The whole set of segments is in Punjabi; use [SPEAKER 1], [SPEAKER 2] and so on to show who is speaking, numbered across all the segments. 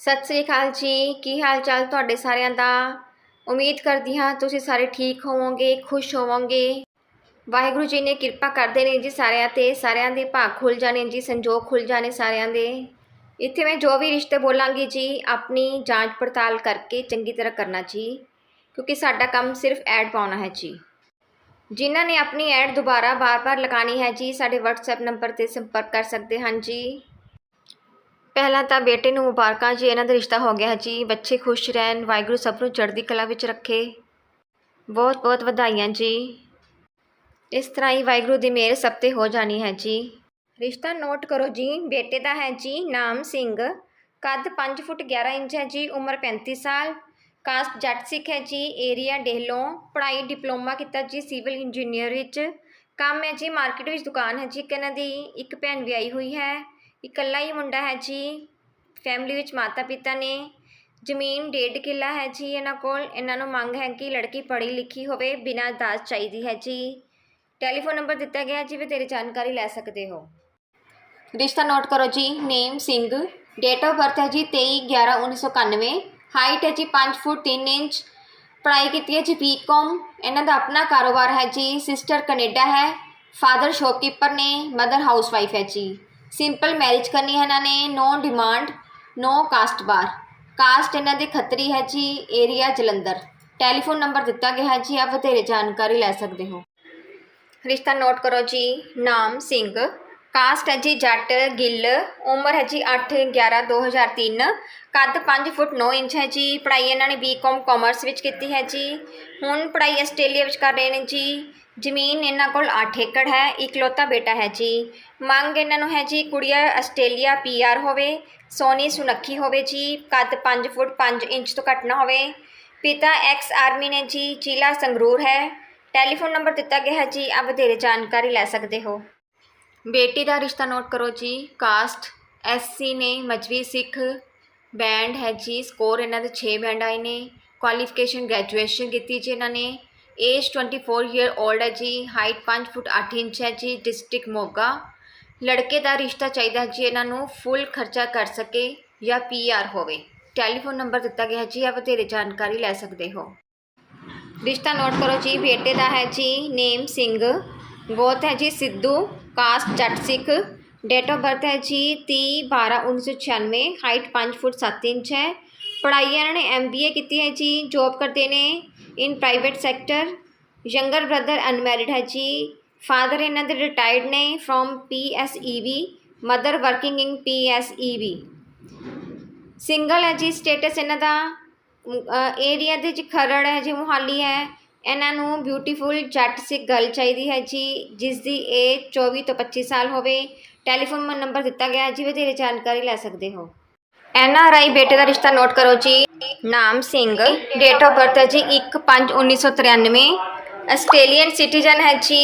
[SPEAKER 1] ਸਤਿ ਸ੍ਰੀ ਅਕਾਲ ਜੀ। ਕੀ ਹਾਲ ਚਾਲ ਤੁਹਾਡੇ ਸਾਰਿਆਂ ਦਾ? ਉਮੀਦ ਕਰਦੀ ਹਾਂ ਤੁਸੀਂ ਸਾਰੇ ਠੀਕ ਹੋਵੋਗੇ, ਖੁਸ਼ ਹੋਵੋਗੇ। ਵਾਹਿਗੁਰੂ ਜੀ ਨੇ ਕਿਰਪਾ ਕਰਦੇ ਨੇ ਜੀ ਸਾਰਿਆਂ ਤੇ। ਸਾਰਿਆਂ ਦੇ ਭਾਗ ਖੁੱਲ ਜਾਣੇ ਜੀ, ਸੰਜੋਗ ਖੁੱਲ ਜਾਣੇ ਸਾਰਿਆਂ ਦੇ। ਇੱਥੇ ਮੈਂ ਜੋ ਵੀ ਰਿਸ਼ਤੇ ਬੋਲਾਂਗੀ ਜੀ, ਆਪਣੀ ਜਾਂਚ ਪੜਤਾਲ ਕਰਕੇ ਚੰਗੀ ਤਰ੍ਹਾਂ ਕਰਨਾ ਜੀ, ਕਿਉਂਕਿ ਸਾਡਾ ਕੰਮ ਸਿਰਫ ਐਡ ਪਾਉਣਾ ਹੈ ਜੀ। ਜਿਨ੍ਹਾਂ ਨੇ ਆਪਣੀ ਐਡ ਦੁਬਾਰਾ ਬਾਰ-ਬਾਰ ਲਗਾਣੀ ਹੈ ਜੀ, ਸਾਡੇ WhatsApp ਨੰਬਰ ਤੇ ਸੰਪਰਕ ਕਰ ਸਕਦੇ ਹਨ ਜੀ। ਪਹਿਲਾਂ ਤਾਂ ਬੇਟੇ ਨੂੰ ਮੁਬਾਰਕਾਂ, ਜੀ ਇਹਨਾਂ ਦਾ ਰਿਸ਼ਤਾ ਹੋ ਗਿਆ ਹੈ ਜੀ। ਬੱਚੇ ਖੁਸ਼ ਰਹਿਣ, ਵਾਹਿਗੁਰੂ ਸਭ ਨੂੰ ਚੜ੍ਹਦੀ ਕਲਾ ਵਿੱਚ ਰੱਖੇ। ਬਹੁਤ ਬਹੁਤ ਵਧਾਈਆਂ ਜੀ। ਇਸ ਤਰ੍ਹਾਂ ਹੀ ਵਾਹਿਗੁਰੂ ਦੀ ਮਿਹਰ ਸਭ ਤੇ ਹੋ ਜਾਣੀ ਹੈ ਜੀ। ਰਿਸ਼ਤਾ ਨੋਟ ਕਰੋ ਜੀ। ਬੇਟੇ ਦਾ ਹੈ ਜੀ ਨਾਮ ਸਿੰਘ। ਕੱਦ 5 ਫੁੱਟ 11 ਇੰਚ ਹੈ ਜੀ। ਉਮਰ 35 ਸਾਲ। ਕਾਸਟ ਜੱਟ ਸਿੱਖ ਹੈ ਜੀ। ਏਰੀਆ ਡੇਹਲੋਂ। ਪੜ੍ਹਾਈ, ਡਿਪਲੋਮਾ ਕੀਤਾ ਜੀ ਸਿਵਲ ਇੰਜੀਨੀਅਰ ਵਿੱਚ। ਕੰਮ ਹੈ ਜੀ ਮਾਰਕੀਟ ਵਿੱਚ ਦੁਕਾਨ ਹੈ ਜੀ। ਇੱਕ ਇਹਨਾਂ ਦੀ ਇੱਕ ਭੈਣ ਵੀ ਆਈ ਹੋਈ ਹੈ। ਇਕੱਲਾ ਹੀ ਮੁੰਡਾ ਹੈ ਜੀ। ਫੈਮਿਲੀ ਵਿੱਚ ਮਾਤਾ ਪਿਤਾ ਨੇ। ਜ਼ਮੀਨ ਡੇਢ ਕਿੱਲਾ ਹੈ ਜੀ ਇਹਨਾਂ ਕੋਲ। ਇਹਨਾਂ ਨੂੰ ਮੰਗ ਹੈ ਕਿ ਲੜਕੀ ਪੜ੍ਹੀ ਲਿਖੀ ਹੋਵੇ, ਬਿਨਾਂ ਦਾਜ ਚਾਹੀਦੀ ਹੈ ਜੀ। ਟੈਲੀਫੋਨ ਨੰਬਰ ਦਿੱਤਾ ਗਿਆ ਜੀ, ਵੀ ਤੇਰੀ ਜਾਣਕਾਰੀ ਲੈ ਸਕਦੇ ਹੋ। ਰਿਸ਼ਤਾ ਨੋਟ ਕਰੋ ਜੀ name Singh. Date of birth ਹੈ ਜੀ 23 11 1991 ਹਾਈਟ ਹੈ ਜੀ 5 ਫੁੱਟ 3 ਇੰਚ। ਪੜ੍ਹਾਈ ਕੀਤੀ ਹੈ ਜੀ ਬੀਕਾਮ ਇਹਨਾਂ ਦਾ ਆਪਣਾ ਕਾਰੋਬਾਰ ਹੈ ਜੀ ਸਿਸਟਰ ਕੈਨੇਡਾ ਹੈ। ਫਾਦਰ ਸ਼ੌਪਕੀਪਰ ਨੇ ਮਦਰ ਹਾਊਸਵਾਈਫ ਹੈ ਜੀ। ਸਿੰਪਲ ਮੈਰਿਜ ਕਰਨੀ ਹੈ ਇਹਨਾਂ ਨੇ no demand no caste bar caste ਇਹਨਾਂ ਦੇ ਖੱਤਰੀ ਹੈ ਜੀ ਏਰੀਆ ਜਲੰਧਰ। ਟੈਲੀਫੋਨ ਨੰਬਰ ਦਿੱਤਾ ਗਿਆ ਹੈ ਜੀ, ਆਪ ਵਧੇਰੇ ਜਾਣਕਾਰੀ ਲੈ ਸਕਦੇ ਹੋ। ਰਿਸ਼ਤਾ ਨੋਟ ਕਰੋ ਜੀ, ਨਾਮ ਸਿੰਘ। ਕਾਸਟ ਹੈ ਜੀ, ਜੱਟ, ਗਿੱਲ, ਉਮਰ ਹੈ ਜੀ 8 11 2003 ਕੱਦ 5 ਫੁੱਟ 9 ਇੰਚ ਹੈ ਜੀ, ਪੜ੍ਹਾਈ ਇਹਨਾਂ ਨੇ ਬੀਕਾਮ ਕਾਮਰਸ ਵਿੱਚ ਕੀਤੀ ਹੈ ਜੀ। ਹੁਣ ਪੜ੍ਹਾਈ ਆਸਟ੍ਰੇਲੀਆ ਵਿੱਚ ਕਰ ਰਹੇ ਨੇ ਜੀ। ਜ਼ਮੀਨ ਇਹਨਾਂ ਕੋਲ 8 ਏਕੜ ਹੈ, ਇਕਲੌਤਾ ਬੇਟਾ ਹੈ ਜੀ। ਮੰਗ ਇਹਨਾਂ ਨੂੰ ਹੈ ਜੀ, ਕੁੜੀਆ ਆਸਟ੍ਰੇਲੀਆ ਪੀਆਰ ਹੋਵੇ, ਸੋਨੀ ਸੁਨੱਖੀ ਹੋਵੇ ਜੀ, ਕੱਦ 5 ਫੁੱਟ 5 ਇੰਚ ਤੋਂ ਘੱਟ ਨਾ ਹੋਵੇ। ਪਿਤਾ ਐਕਸ ਆਰਮੀ ਨੇ ਜੀ, ਜ਼ਿਲ੍ਹਾ ਸੰਗਰੂਰ ਹੈ। ਟੈਲੀਫੋਨ ਨੰਬਰ ਦਿੱਤਾ ਗਿਆ ਹੈ ਜੀ, ਆਪ ਵਧੇਰੇ ਜਾਣਕਾਰੀ ਲੈ ਸਕਦੇ ਹੋ। ਬੇਟੀ ਦਾ ਰਿਸ਼ਤਾ ਨੋਟ ਕਰੋ ਜੀ, ਕਾਸਟ ਐਸਸੀ ਨੇ ਮਜਵੀ ਸਿੱਖ ਬੈਂਡ ਹੈ ਜੀ, ਸਕੋਰ ਇਹਨਾਂ ਦੇ 6 ਬੈਂਡ ਆਏ ਨੇ, ਕੁਆਲੀਫਿਕੇਸ਼ਨ ਗ੍ਰੈਜੂਏਸ਼ਨ ਕੀਤੀ ਜੀ ਇਹਨਾਂ ਨੇ। ਏਜ 24 ਈਅਰ 올ਡ ਹੈ ਜੀ ਹਾਈਟ 5 ਫੁੱਟ 8 ਇੰਚ ਹੈ ਜੀ ਡਿਸਟ੍ਰਿਕਟ ਮੋਗਾ। ਲੜਕੇ ਦਾ ਰਿਸ਼ਤਾ ਚਾਹੀਦਾ ਜੀ, ਇਹਨਾਂ ਨੂੰ ਫੁੱਲ ਖਰਚਾ ਕਰ ਸਕੇ ਜਾਂ ਪੀਆਰ ਹੋਵੇ। ਟੈਲੀਫੋਨ ਨੰਬਰ ਦਿੱਤਾ ਗਿਆ ਜੀ ਆ ਵਧੇਰੇ ਜਾਣਕਾਰੀ ਲੈ ਸਕਦੇ ਹੋ। ਰਿਸ਼ਤਾ ਨੋਟ ਕਰੋ ਜੀ, ਬੇਟੇ ਦਾ ਹੈ ਜੀ, ਨੇਮ ਸਿੰਘ। ਗੋਤ ਹੈ ਜੀ, ਸਿੱਧੂ ਕਾਸਟ ਜੱਟ ਸਿੱਖ। ਡੇਟ ਆਫ ਬਰਥ ਹੈ ਜੀ 30 12 1996 ਹਾਈਟ 5 ਫੁੱਟ 7 ਇੰਚ ਹੈ। ਪੜ੍ਹਾਈ ਇਹਨਾਂ ਨੇ ਐਮਬੀਏ ਕੀਤੀ ਹੈ ਜੀ ਜੌਬ ਕਰਦੇ ਨੇ। In private sector, younger brother unmarried ਹੈ ਜੀ। ਫਾਦਰ ਇਹਨਾਂ ਦੇ ਰਿਟਾਇਰਡ ਨੇ from PSEB mother working in PSEB single ਹੈ ਜੀ, ਸਟੇਟਸ ਇਹਨਾਂ ਦਾ ਏਰੀਆ ਦੇ ਵਿੱਚ ਖਰੜ ਹੈ ਜੀ ਮੁਹਾਲੀ ਹੈ। ਇਹਨਾਂ ਨੂੰ ਬਿਊਟੀਫੁਲ ਜੱਟ ਸਿੱਖ ਗਰਲ ਚਾਹੀਦੀ ਹੈ ਜੀ, ਜਿਸ ਦੀ ਏਜ 24 ਤੋਂ 25 ਸਾਲ ਹੋਵੇ। ਟੈਲੀਫੋਨ ਨੰਬਰ ਦਿੱਤਾ ਗਿਆ ਜੀ ਵਧੇਰੇ ਜਾਣਕਾਰੀ ਲੈ ਸਕਦੇ ਹੋ। ਐਨ ਆਰ ਆਈ ਬੇਟੇ ਦਾ ਰਿਸ਼ਤਾ ਨੋਟ ਕਰੋ ਜੀ। ਨਾਮ ਸਿੰਘ। ਡੇਟ ਆਫ ਬਰਥ ਹੈ ਜੀ 1/5/1993 ਆਸਟ੍ਰੇਲੀਅਨ ਸਿਟੀਜ਼ਨ ਹੈ ਜੀ।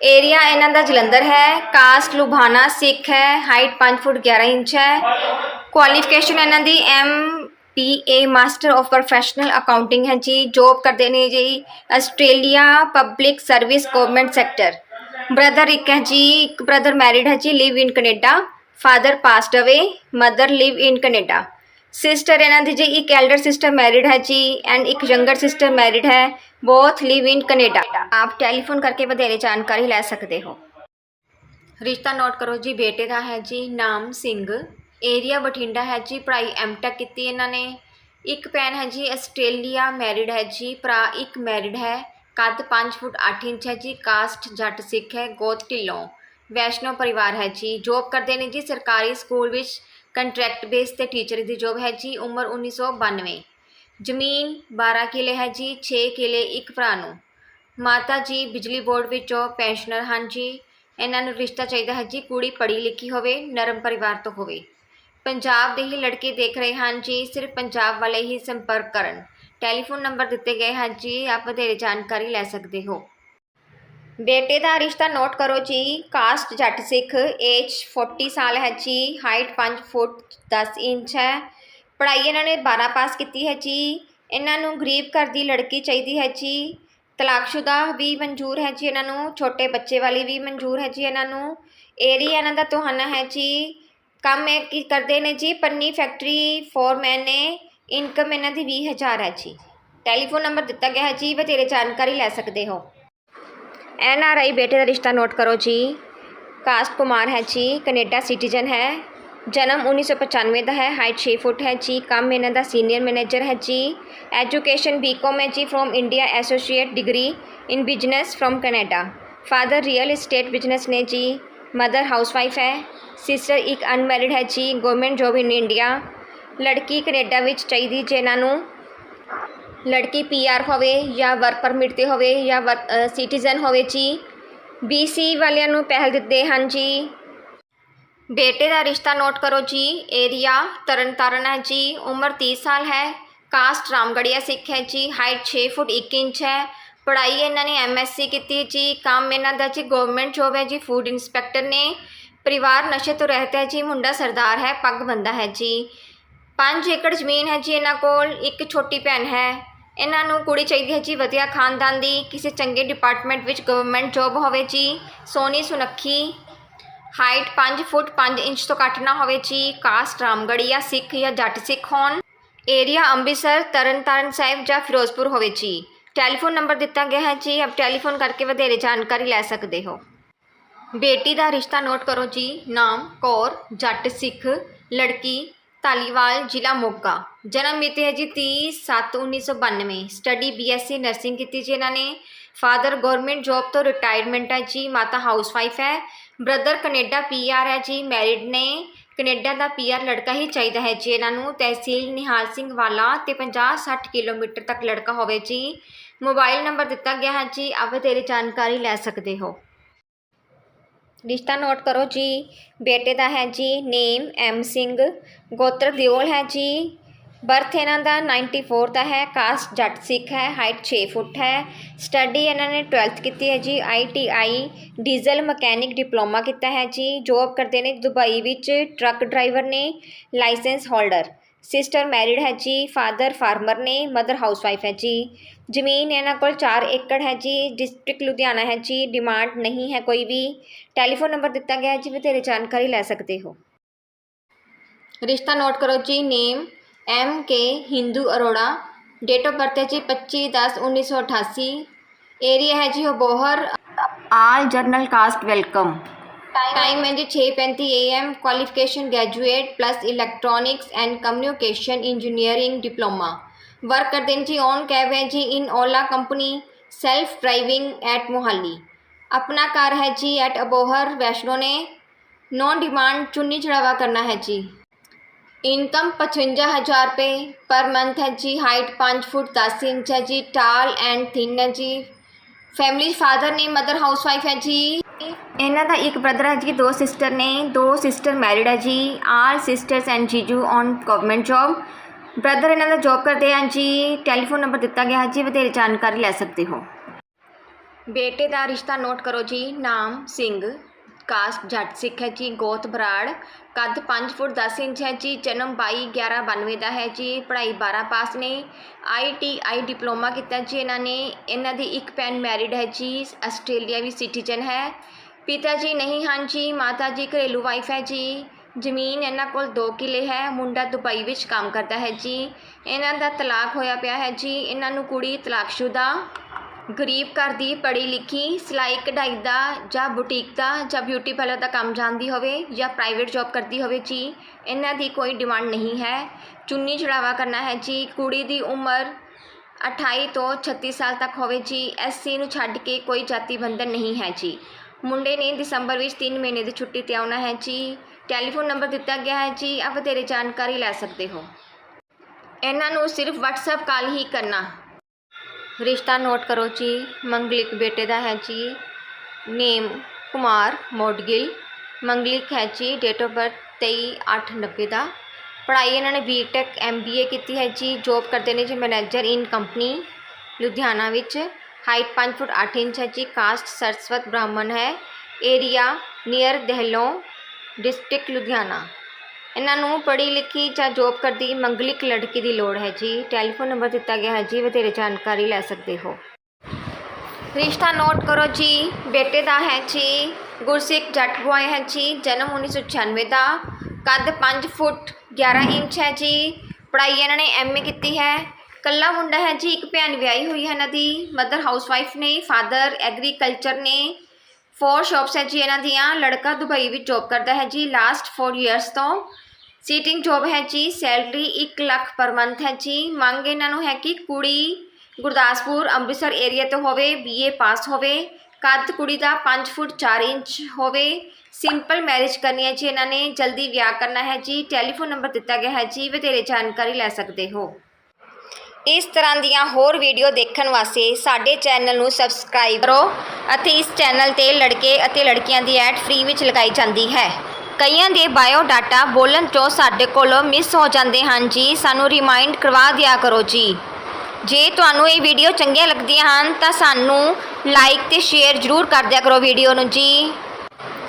[SPEAKER 1] ਏਰੀਆ ਇਹਨਾਂ ਦਾ ਜਲੰਧਰ ਹੈ। ਕਾਸਟ ਲੁਬਾਨਾ ਸਿੱਖ ਹੈ। ਹਾਈਟ 5 ਫੁੱਟ 11 ਇੰਚ ਹੈ। ਕੁਆਲੀਫਿਕੇਸ਼ਨ ਇਹਨਾਂ ਦੀ M P A master of professional accounting ਹੈ ਜੀ। ਜੋਬ ਕਰਦੇ ਨੇ ਜੀ Australia public service government sector brother ਇੱਕ ਹੈ ਜੀ। ਇੱਕ ਬ੍ਰਦਰ ਮੈਰਿਡ ਹੈ ਜੀ। Live in Canada father passed away mother live in Canada sister ਇਹਨਾਂ ਦੀ ਜੀ ਇੱਕ ਐਲਡਰ ਸਿਸਟਰ ਮੈਰਿਡ ਹੈ ਜੀ ਐਂਡ ਇੱਕ ਯੰਗਰ ਸਿਸਟਰ ਮੈਰਿਡ ਹੈ ਬੋਥ ਲਿਵ ਇਨ ਕੈਨੇਡਾ ਆਪ ਟੈਲੀਫੋਨ ਕਰਕੇ ਵਧੇਰੇ ਜਾਣਕਾਰੀ ਲੈ ਸਕਦੇ ਹੋ ਰਿਸ਼ਤਾ ਨੋਟ ਕਰੋ ਜੀ ਬੇਟੇ ਦਾ ਹੈ ਜੀ ਨਾਮ ਸਿੰਘ ਏਰੀਆ ਬਠਿੰਡਾ ਹੈ ਜੀ ਪੜ੍ਹਾਈ ਐਮਟੈਕ ਕੀਤੀ ਇਹਨਾਂ ਨੇ ਇੱਕ ਭੈਣ ਹੈ ਜੀ ਆਸਟ੍ਰੇਲੀਆ ਮੈਰਿਡ ਹੈ ਜੀ ਭਰਾ ਇੱਕ ਮੈਰਿਡ ਹੈ ਕੱਦ 5 ਫੁੱਟ 8 ਇੰਚ ਹੈ ਜੀ ਕਾਸਟ ਜੱਟ ਸਿੱਖ ਹੈ ਗੋਤ ਢਿੱਲੋਂ ਵੈਸ਼ਨੋ ਪਰਿਵਾਰ ਹੈ ਜੀ। ਜੋਬ ਕਰਦੇ ਨੇ ਜੀ ਸਰਕਾਰੀ ਸਕੂਲ ਵਿੱਚ ਕੰਟਰੈਕਟ ਬੇਸ ਤੇ ਟੀਚਰ ਦੀ ਜੋਬ ਹੈ ਜੀ, ਉਮਰ 1992 ਜ਼ਮੀਨ 12 ਕਿਲੇ ਹੈ ਜੀ 6 ਕਿਲੇ ਇੱਕ ਭਰਾ ਨੂੰ। ਮਾਤਾ ਜੀ ਬਿਜਲੀ ਬੋਰਡ ਵਿੱਚੋਂ ਪੈਨਸ਼ਨਰ ਹਨ ਜੀ। ਇਹਨਾਂ ਨੂੰ ਰਿਸ਼ਤਾ ਚਾਹੀਦਾ ਹੈ ਜੀ, ਕੁੜੀ ਪੜ੍ਹੀ ਲਿਖੀ ਹੋਵੇ, ਨਰਮ ਪਰਿਵਾਰ ਤੋਂ ਹੋਵੇ। ਪੰਜਾਬ ਦੇ ਹੀ ਲੜਕੇ ਦੇਖ ਰਹੇ ਹਨ ਜੀ, ਸਿਰਫ ਪੰਜਾਬ ਵਾਲੇ ਹੀ ਸੰਪਰਕ ਕਰਨ। ਟੈਲੀਫੋਨ ਨੰਬਰ ਦਿੱਤੇ ਗਏ ਹਨ ਜੀ, ਆਪ ਵਧੇਰੇ ਜਾਣਕਾਰੀ ਲੈ ਸਕਦੇ ਹੋ। ਬੇਟੇ ਦਾ ਰਿਸ਼ਤਾ ਨੋਟ ਕਰੋ ਜੀ। ਕਾਸਟ ਜੱਟ ਸਿੱਖ ਏਜ 40 ਸਾਲ ਹੈ ਜੀ। ਹਾਈਟ 5 ਫੁੱਟ 10 ਇੰਚ ਹੈ। ਪੜ੍ਹਾਈ ਇਹਨਾਂ ਨੇ 12 ਪਾਸ ਕੀਤੀ ਹੈ ਜੀ। ਇਹਨਾਂ ਨੂੰ ਗਰੀਬ ਘਰ ਦੀ ਲੜਕੀ ਚਾਹੀਦੀ ਹੈ ਜੀ। ਤਲਾਕਸ਼ੁਦਾ ਵੀ ਮਨਜ਼ੂਰ ਹੈ ਜੀ ਇਹਨਾਂ ਨੂੰ। ਛੋਟੇ ਬੱਚੇ ਵਾਲੀ ਵੀ ਮਨਜ਼ੂਰ ਹੈ ਜੀ ਇਹਨਾਂ ਨੂੰ। ਏਰੀਆ ਇਹਨਾਂ ਦਾ ਤੁਹਾਨਾ ਹੈ ਜੀ। ਕੰਮ ਇਹ ਕੀ ਕਰਦੇ ਨੇ ਜੀ? ਪੰਨੀ ਫੈਕਟਰੀ ਫੋਰਮੈਨ ਨੇ। ਇਨਕਮ ਇਹਨਾਂ ਦੀ 20000 ਹੈ ਜੀ। ਟੈਲੀਫੋਨ ਨੰਬਰ ਦਿੱਤਾ ਗਿਆ ਹੈ ਜੀ। ਵਧੇਰੇ ਜਾਣਕਾਰੀ ਲੈ ਸਕਦੇ ਹੋ। ਐਨ ਆਰ ਆਈ ਬੇਟੇ ਦਾ ਰਿਸ਼ਤਾ ਨੋਟ ਕਰੋ ਜੀ। ਕਾਸਟ ਕੁਮਾਰ ਹੈ ਜੀ, ਕੈਨੇਡਾ ਸਿਟੀਜ਼ਨ ਹੈ। ਜਨਮ 1995 ਦਾ ਹੈ, ਹਾਈਟ 6 ਫੁੱਟ ਹੈ ਜੀ। ਕੰਮ ਇਹਨਾਂ ਦਾ ਸੀਨੀਅਰ ਮੈਨੇਜਰ ਹੈ ਜੀ। ਐਜੂਕੇਸ਼ਨ ਬੀਕਾਮ ਹੈ ਜੀ from India associate degree in business from Canada. Father real estate business ਨੇ ਜੀ। ਮਦਰ ਹਾਊਸਵਾਈਫ ਹੈ। ਸਿਸਟਰ ਇੱਕ ਅਨਮੈਰਿਡ ਹੈ ਜੀ। Government job in India. ਲੜਕੀ ਕੈਨੇਡਾ ਵਿੱਚ ਚਾਹੀਦੀ ਜੇ ਇਹਨਾਂ ਨੂੰ ਲੜਕੀ ਪੀਆਰ ਹੋਵੇ ਜਾਂ ਵਰਕ ਪਰਮਿਟ ਤੇ ਹੋਵੇ ਜਾਂ ਸਿਟੀਜ਼ਨ ਹੋਵੇ ਜੀ ਬੀਸੀ ਵਾਲਿਆਂ ਨੂੰ ਪਹਿਲ ਦਿੱਤੇ ਹਨ ਜੀ। ਬੇਟੇ ਦਾ ਰਿਸ਼ਤਾ ਨੋਟ ਕਰੋ ਜੀ, ਏਰੀਆ ਤਰਨਤਾਰਨ ਹੈ ਜੀ, ਉਮਰ 30 ਸਾਲ ਹੈ, ਕਾਸਟ ਰਾਮਗੜੀਆ ਸਿੱਖ ਹੈ ਜੀ, ਹਾਈਟ 6 ਫੁੱਟ 1 ਇੰਚ ਹੈ, ਪੜ੍ਹਾਈ ਇਹਨਾਂ ਨੇ ਐਮਐਸਸੀ ਕੀਤੀ ਜੀ, ਕੰਮ ਇਹਨਾਂ ਦਾ ਜੀ ਗਵਰਨਮੈਂਟ ਜੋਬ ਹੈ ਜੀ, ਫੂਡ ਇੰਸਪੈਕਟਰ ਨੇ, ਪਰਿਵਾਰ ਨਸ਼ੇ ਤੋਂ ਰਹਿਤ ਹੈ ਜੀ, ਮੁੰਡਾ ਸਰਦਾਰ ਹੈ, ਪੱਗ ਬੰਦਾ ਹੈ ਜੀ। 5 ਏਕੜ ਜ਼ਮੀਨ ਹੈ ਜੀ ਇਹਨਾਂ ਕੋਲ, ਇੱਕ ਛੋਟੀ ਭੈਣ ਹੈ। ਇਹਨਾਂ ਨੂੰ ਕੁੜੀ ਚਾਹੀਦੀ ਹੈ ਜੀ ਵਧੀਆ ਖਾਨਦਾਨ ਦੀ, ਕਿਸੇ ਚੰਗੇ ਡਿਪਾਰਟਮੈਂਟ ਵਿੱਚ ਗਵਰਨਮੈਂਟ ਜੋਬ ਹੋਵੇ ਜੀ, ਸੋਹਣੀ ਸੁਨੱਖੀ ਹਾਈਟ 5 ਫੁੱਟ 5 ਇੰਚ ਤੋਂ ਘੱਟ ਨਾ ਹੋਵੇ ਜੀ ਕਾਸਟ ਰਾਮਗੜੀਆ ਸਿੱਖ ਜਾਂ ਜੱਟ ਸਿੱਖ ਹੋਣ। ਏਰੀਆ ਅੰਮ੍ਰਿਤਸਰ, ਤਰਨਤਾਰਨ ਸਾਹਿਬ ਜਾਂ ਫਿਰੋਜ਼ਪੁਰ ਹੋਵੇ ਜੀ। ਟੈਲੀਫੋਨ ਨੰਬਰ ਦਿੱਤਾ ਗਿਆ ਹੈ ਜੀ, ਆਪ ਟੈਲੀਫੋਨ ਕਰਕੇ ਵਧੇਰੇ ਜਾਣਕਾਰੀ ਲੈ ਸਕਦੇ ਹੋ। ਬੇਟੀ ਦਾ ਰਿਸ਼ਤਾ ਨੋਟ ਕਰੋ ਜੀ, ਨਾਮ ਕੌਰ, ਜੱਟ ਸਿੱਖ, ਲੜਕੀ ਧਾਲੀਵਾਲ ਜ਼ਿਲ੍ਹਾ ਮੋਗਾ। ਜਨਮ ਮਿਤੀ ਹੈ ਜੀ 30 7 1992 ਸਟੱਡੀ ਬੀਐਸਸੀ ਨਰਸਿੰਗ ਕੀਤੀ ਜੀ ਇਹਨਾਂ ਨੇ। ਫਾਦਰ ਗਵਰਨਮੈਂਟ ਜੌਬ ਤੋਂ ਰਿਟਾਇਰਮੈਂਟ ਹੈ ਜੀ। ਮਾਤਾ ਹਾਊਸਵਾਈਫ ਹੈ। ਬ੍ਰਦਰ ਕੈਨੇਡਾ ਪੀਆਰ ਹੈ ਜੀ। ਮੈਰਿਡ ਨੇ ਕੈਨੇਡਾ ਦਾ ਪੀਆਰ ਲੜਕਾ ਹੀ ਚਾਹੀਦਾ ਹੈ ਜੀ ਇਹਨਾਂ ਨੂੰ। ਤਹਿਸੀਲ ਨਿਹਾਲ ਸਿੰਘ ਵਾਲਾ ਤੇ 50 60 ਕਿਲੋਮੀਟਰ ਤੱਕ ਲੜਕਾ ਹੋਵੇ ਜੀ। ਮੋਬਾਈਲ ਨੰਬਰ ਦਿੱਤਾ ਗਿਆ ਹੈ ਜੀ। ਆਪ ਤੇਰੀ ਜਾਣਕਾਰੀ ਲੈ ਸਕਦੇ ਹੋ। ਰਿਸ਼ਤਾ ਨੋਟ ਕਰੋ ਜੀ। ਬੇਟੇ ਦਾ ਹੈ ਜੀ ਨੇਮ ਐਮ ਸਿੰਘ, ਗੋਤਰ ਦਿਓਲ ਹੈ ਜੀ। ਬਰਥ ਇਹਨਾਂ ਦਾ 94 ਦਾ ਹੈ, ਕਾਸਟ ਜੱਟ ਸਿੱਖ ਹੈ ਹਾਈਟ 6 ਫੁੱਟ ਹੈ। ਸਟੱਡੀ ਇਹਨਾਂ ਨੇ 12th ਕੀਤੀ ਹੈ ਜੀ ਆਈਟੀਆਈ ਡੀਜ਼ਲ ਮਕੈਨਿਕ ਡਿਪਲੋਮਾ ਕੀਤਾ ਹੈ ਜੀ। ਜੋਬ ਕਰਦੇ ਨੇ ਦੁਬਈ ਵਿੱਚ, ਟਰੱਕ ਡਰਾਈਵਰ ਨੇ, ਲਾਇਸੈਂਸ ਹੋਲਡਰ। ਸਿਸਟਰ ਮੈਰਿਡ ਹੈ ਜੀ, ਫਾਦਰ ਫਾਰਮਰ ਨੇ, ਮਦਰ ਹਾਊਸਵਾਈਫ ਹੈ ਜੀ। ਜ਼ਮੀਨ ਇਹਨਾਂ ਕੋਲ 4 ਏਕੜ ਹੈ ਜੀ ਡਿਸਟ੍ਰਿਕਟ ਲੁਧਿਆਣਾ ਹੈ ਜੀ ਡਿਮਾਂਡ ਨਹੀਂ ਹੈ ਕੋਈ ਵੀ ਟੈਲੀਫੋਨ ਨੰਬਰ ਦਿੱਤਾ ਗਿਆ ਹੈ ਜੀ ਬਥੇਰੇ ਜਾਣਕਾਰੀ ਲੈ ਸਕਦੇ ਹੋ ਰਿਸ਼ਤਾ ਨੋਟ ਕਰੋ ਜੀ name M K Hindu Arora date of birth ਹੈ ਜੀ 25 10 1988 ਏਰੀਆ ਹੈ ਜੀ ਬੋਹਰ all general caste welcome time ਹੈ ਜੀ 6:35 AM qualification graduate plus electronics and communication engineering diploma work करते हैं जी ऑन कैब है जी in Ola company self driving at Mohali अपना कार है जी एट अबोहर वैष्णो ने नॉन डिमांड चुन्नी चढ़ावा करना है जी इनकम पचवंजा हज़ार रुपये पर मंथ है जी हाइट पाँच फुट दस इंच है जी टाल एंड थिन है जी फैमिली फादर ने मदर हाउसवाइफ है जी ਇਹਨਾਂ ਦਾ ਇੱਕ ਬ੍ਰਦਰ ਹੈ ਜੀ ਦੋ ਸਿਸਟਰ ਨੇ ਦੋ ਸਿਸਟਰ ਮੈਰਿਡ ਹੈ ਜੀ ਆਲ ਸਿਸਟਰਸ ਐਂਡ ਜੀਜੂ ਔਨ ਗਵਰਨਮੈਂਟ ਜੌਬ ਬ੍ਰਦਰ ਇਹਨਾਂ ਦਾ ਜੌਬ ਕਰਦੇ ਹਨ ਜੀ। ਟੈਲੀਫੋਨ ਨੰਬਰ ਦਿੱਤਾ ਗਿਆ ਹੈ ਜੀ, ਵਧੇਰੇ ਜਾਣਕਾਰੀ ਲੈ ਸਕਦੇ ਹੋ। ਬੇਟੇ ਦਾ ਰਿਸ਼ਤਾ ਨੋਟ ਕਰੋ ਜੀ, ਨਾਮ ਸਿੰਘ, ਕਾਸਟ ਜੱਟ ਸਿੱਖ ਹੈ ਜੀ, ਗੋਤ ਬਰਾੜ, ਕੱਦ 5 ਫੁੱਟ 10 ਇੰਚ ਹੈ ਜੀ, ਜਨਮ 22 11 92 ਦਾ ਹੈ ਜੀ, ਪੜ੍ਹਾਈ 12 ਪਾਸ ਨੇ ਆਈਟੀਆਈ ਡਿਪਲੋਮਾ ਕੀਤਾ ਜੀ ਇਹਨਾਂ ਨੇ, ਇਹਨਾਂ ਦੀ ਇੱਕ ਭੈਣ ਮੈਰਿਡ ਹੈ ਜੀ, ਆਸਟ੍ਰੇਲੀਆ ਵੀ ਸਿਟੀਜ਼ਨ ਹੈ। ਪਿਤਾ ਜੀ ਨਹੀਂ ਹਨ ਜੀ, ਮਾਤਾ ਜੀ ਘਰੇਲੂ ਵਾਈਫ ਹੈ ਜੀ। ਜ਼ਮੀਨ ਇਹਨਾਂ ਕੋਲ 2 ਕਿੱਲੇ ਹੈ, ਮੁੰਡਾ ਦੁਬਈ ਵਿੱਚ ਕੰਮ ਕਰਦਾ ਹੈ ਜੀ। ਇਹਨਾਂ ਦਾ ਤਲਾਕ ਹੋਇਆ ਪਿਆ ਹੈ ਜੀ। ਇਹਨਾਂ ਨੂੰ ਕੁੜੀ ਤਲਾਕਸ਼ੁਦਾ ਗਰੀਬ ਘਰ ਦੀ ਪੜ੍ਹੀ ਲਿਖੀ, ਸਿਲਾਈ ਕਢਾਈ ਦਾ ਜਾਂ ਬੁਟੀਕ ਦਾ ਜਾਂ ਬਿਊਟੀ ਪਾਰਲਰ ਦਾ ਕੰਮ ਜਾਣਦੀ ਹੋਵੇ ਜਾਂ ਪ੍ਰਾਈਵੇਟ ਜੌਬ ਕਰਦੀ ਹੋਵੇ ਜੀ। ਇਹਨਾਂ ਦੀ ਕੋਈ ਡਿਮਾਂਡ ਨਹੀਂ ਹੈ। ਚੁੰਨੀ ਚੜਾਵਾ ਕਰਨਾ ਹੈ ਜੀ। ਕੁੜੀ ਦੀ ਉਮਰ 28 ਤੋਂ 36 ਸਾਲ ਤੱਕ ਹੋਵੇ ਜੀ। ਐਸਸੀ ਨੂੰ ਛੱਡ ਕੇ ਕੋਈ ਜਾਤੀ ਬੰਧਨ ਨਹੀਂ ਹੈ ਜੀ। ਮੁੰਡੇ ਨੇ ਦਸੰਬਰ ਵਿੱਚ 3 ਮਹੀਨੇ ਦੀ ਛੁੱਟੀ ਤੇ ਆਉਣਾ ਹੈ ਜੀ। ਟੈਲੀਫੋਨ ਨੰਬਰ ਦਿੱਤਾ ਗਿਆ ਹੈ ਜੀ ਆਪ ਵਧੇਰੇ ਜਾਣਕਾਰੀ ਲੈ ਸਕਦੇ ਹੋ। ਇਹਨਾਂ ਨੂੰ ਸਿਰਫ WhatsApp ਕਾਲ ਹੀ ਕਰਨਾ। ਰਿਸ਼ਤਾ ਨੋਟ ਕਰੋ ਜੀ, ਮੰਗਲਿਕ ਬੇਟੇ ਦਾ ਹੈ ਜੀ, ਨੇਮ ਕੁਮਾਰ ਮੋਡਗਿਲ, ਮੰਗਲਿਕ ਹੈ ਜੀ ਡੇਟ ਆਫ ਬਰਥ 23 8 90 ਦਾ। ਪੜ੍ਹਾਈ ਇਹਨਾਂ ਨੇ ਬੀਟੈਕ ਐਮਬੀਏ ਕੀਤੀ ਹੈ ਜੀ ਜੋਬ ਕਰਦੇ ਨੇ ਜੀ ਮੈਨੇਜਰ ਇਨ ਕੰਪਨੀ ਲੁਧਿਆਣਾ ਵਿੱਚ। ਹਾਈਟ 5 ਫੁੱਟ 8 ਇੰਚ ਹੈ ਜੀ ਕਾਸਟ ਸਰਸਵਤ ਬ੍ਰਾਹਮਣ ਹੈ। Area near Dehlon district Ludhiana ਇਹਨਾਂ ਨੂੰ ਪੜ੍ਹੀ ਲਿਖੀ ਜਾਂ ਜੋਬ ਕਰਦੀ ਮੰਗਲਿਕ ਲੜਕੀ ਦੀ ਲੋੜ ਹੈ ਜੀ ਟੈਲੀਫੋਨ ਨੰਬਰ ਦਿੱਤਾ ਗਿਆ ਹੈ ਜੀ ਵਧੇਰੇ ਜਾਣਕਾਰੀ ਲੈ ਸਕਦੇ ਹੋ ਰਿਸ਼ਤਾ ਨੋਟ ਕਰੋ ਜੀ ਬੇਟੇ ਦਾ ਹੈ ਜੀ ਗੁਰਸਿੱਖ ਜੱਟ ਬੁਆਏ ਹੈ ਜੀ ਜਨਮ 1996 ਦਾ ਕੱਦ 5 ਫੁੱਟ 11 ਇੰਚ ਹੈ ਜੀ ਪੜ੍ਹਾਈ ਇਹਨਾਂ ਨੇ ਐਮਏ ਕੀਤੀ ਹੈ ਕੱਲਾ ਮੁੰਡਾ ਹੈ ਜੀ ਇੱਕ ਭੈਣ ਵਿਆਹੀ ਹੋਈ ਹੈ ਇਹਨਾਂ ਦੀ ਮਦਰ ਹਾਊਸਵਾਈਫ ਨੇ ਫਾਦਰ ਐਗਰੀਕਲਚਰ ਨੇ ਫੋਰ ਸ਼ਾਪਸ ਹੈ ਜੀ, ਇਹਨਾਂ ਦੀਆਂ। ਲੜਕਾ ਦੁਬਈ ਵਿੱਚ ਜੌਬ ਕਰਦਾ ਹੈ ਜੀ। ਲਾਸਟ 4 ਇਅਰਸ ਤੋਂ। ਸੀਟਿੰਗ ਜੌਬ ਹੈ ਜੀ ਸੈਲਰੀ 1 ਲੱਖ ਪਰ ਮੰਥ ਹੈ ਜੀ। ਮੰਗ ਇਹਨਾਂ ਨੂੰ ਹੈ ਕਿ ਕੁੜੀ ਗੁਰਦਾਸਪੁਰ, ਅੰਮ੍ਰਿਤਸਰ ਏਰੀਆ ਤੋਂ ਹੋਵੇ ਬੀਏ ਪਾਸ ਹੋਵੇ। ਕੱਦ ਕੁੜੀ ਦਾ 5 ਫੁੱਟ 4 ਇੰਚ ਹੋਵੇ। ਸਿੰਪਲ ਮੈਰਿਜ ਕਰਨੀ ਹੈ ਜੀ ਇਹਨਾਂ ਨੇ। ਜਲਦੀ ਵਿਆਹ ਕਰਨਾ ਹੈ ਜੀ। ਟੈਲੀਫੋਨ ਨੰਬਰ ਦਿੱਤਾ ਗਿਆ ਹੈ ਜੀ। ਵਧੇਰੇ ਜਾਣਕਾਰੀ ਲੈ ਸਕਦੇ ਹੋ। ਇਸ ਤਰ੍ਹਾਂ ਦੀਆਂ ਹੋਰ ਵੀਡੀਓ ਦੇਖਣ ਵਾਸਤੇ ਸਾਡੇ ਚੈਨਲ ਨੂੰ ਸਬਸਕ੍ਰਾਈਬ ਕਰੋ ਅਤੇ ਇਸ ਚੈਨਲ ਤੇ ਲੜਕੇ ਅਤੇ ਲੜਕੀਆਂ ਦੀ ਐਡ ਫ੍ਰੀ ਵਿੱਚ ਲਗਾਈ ਜਾਂਦੀ ਹੈ। ਕਈਆਂ ਦੇ ਬਾਇਓ ਡਾਟਾ ਬੋਲਣ ਤੋਂ ਸਾਡੇ ਕੋਲੋਂ ਮਿਸ ਹੋ ਜਾਂਦੇ ਹਨ। ਜੀ, ਸਾਨੂੰ ਰਿਮਾਈਂਡ ਕਰਵਾ ਦਿਆ ਕਰੋ ਜੀ। ਜੇ ਤੁਹਾਨੂੰ ਇਹ ਵੀਡੀਓ ਚੰਗੀਆਂ ਲੱਗਦੀਆਂ ਹਨ, ਤਾਂ ਸਾਨੂੰ ਲਾਈਕ ਤੇ ਸ਼ੇਅਰ ਜ਼ਰੂਰ ਕਰ ਦਿਆ ਕਰੋ ਵੀਡੀਓ ਨੂੰ। ਜੀ,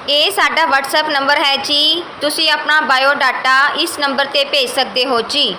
[SPEAKER 1] ਇਹ ਸਾਡਾ WhatsApp ਨੰਬਰ ਹੈ ਜੀ। ਤੁਸੀਂ ਆਪਣਾ ਬਾਇਓ ਡਾਟਾ ਇਸ ਨੰਬਰ ਤੇ ਭੇਜ ਸਕਦੇ ਹੋ। ਜੀ